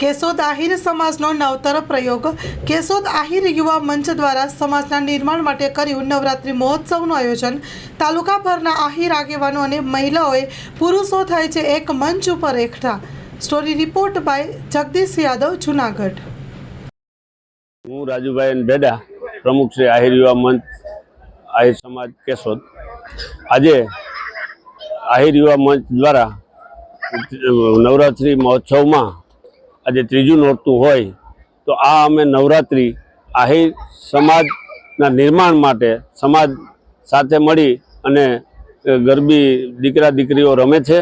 કેશોદ આહિર સમાજનો નવતર પ્રયોગ. કેશોદ આહિર યુવા મંચ દ્વારા સમાજના નિર્માણ માટે કર્યું નવરાત્રિ મહોત્સવનું આયોજન. તાલુકાભરના આહિર આગેવાનો અને મહિલાઓએ પુરુષો થાય છે એક મંચ ઉપર એકઠા. Story report by Jagdish Yadav, Junagadh. હું રાજુભાઈ બેડા પ્રમુખ શ્રી આહિર યુવા મંચ, આહિર સમાજ, કેશોદ. આજે આહિર યુવા મંચ દ્વારા નવરાત્રિ મહોત્સવમાં આજે ત્રીજું નોરતું હોય, તો આ અમે નવરાત્રિ આહિર સમાજના નિર્માણ માટે સમાજ સાથે મળી અને ગરબી દીકરા દીકરીઓ રમે છે.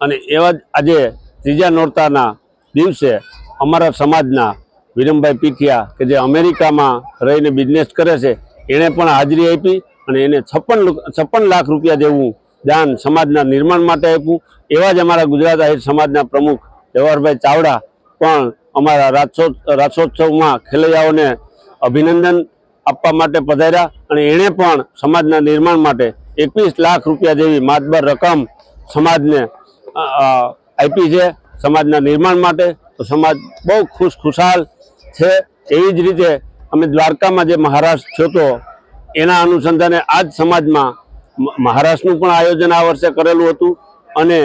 અને એવા જ આજે ત્રીજા નોરતાના દિવસે અમારા સમાજના વિરમભાઈ પીઠિયા કે જે અમેરિકામાં રહીને બિઝનેસ કરે છે, એણે પણ હાજરી આપી અને એને છપ્પન છપ્પન લાખ રૂપિયા જેવું દાન સમાજના નિર્માણ માટે આપ્યું. એવા જ અમારા ગુજરાત આહિર સમાજના પ્રમુખ જવાહરભાઈ ચાવડા પણ અમારા રાજોત્સવમાં ખેલૈયાઓને અભિનંદન આપવા માટે પધાર્યા અને એણે પણ સમાજના નિર્માણ માટે એકવીસ લાખ રૂપિયા જેવી માતબર રકમ સમાજને આપી છે. સમાજના નિર્માણ માટે તો સમાજ બહુ ખુશ, ખુશાલ છે. એવી જ રીતે અમે દ્વારકામાં જે મહારાષ્ટ્ર થયો હતો એના અનુસંધાને આ જ સમાજમાં મહારાષ્ટ્રનું પણ આયોજન આ વર્ષે કરેલું હતું. અને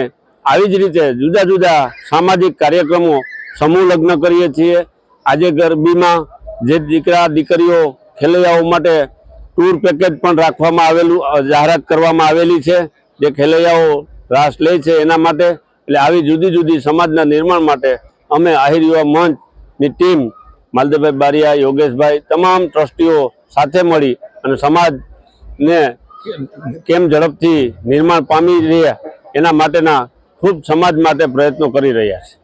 આવી જ રીતે જુદા જુદા સામાજિક કાર્યક્રમો સમૂહ લગ્ન કરીએ છીએ. આજે ગરબીમાં જે દીકરા, દીકરીઓ ખેલૈયાઓ માટે ટૂર પેકેજ પણ રાખવામાં આવેલું જાહેરાત કરવામાં આવેલી છે. જે ખેલૈયાઓ રાસ લે છે એના માટે. એટલે આવી જુદી જુદી સમાજના નિર્માણ માટે અમે આહિર યુવા મંચની ટીમ, માલદેવભાઈ બારિયા, યોગેશભાઈ, તમામ ટ્રસ્ટીઓ સાથે મળી અને સમાજને કેમ ઝડપથી નિર્માણ પામી રહ્યા એના માટેના ખૂબ સમાજ માટે પ્રયત્નો કરી રહ્યા છે.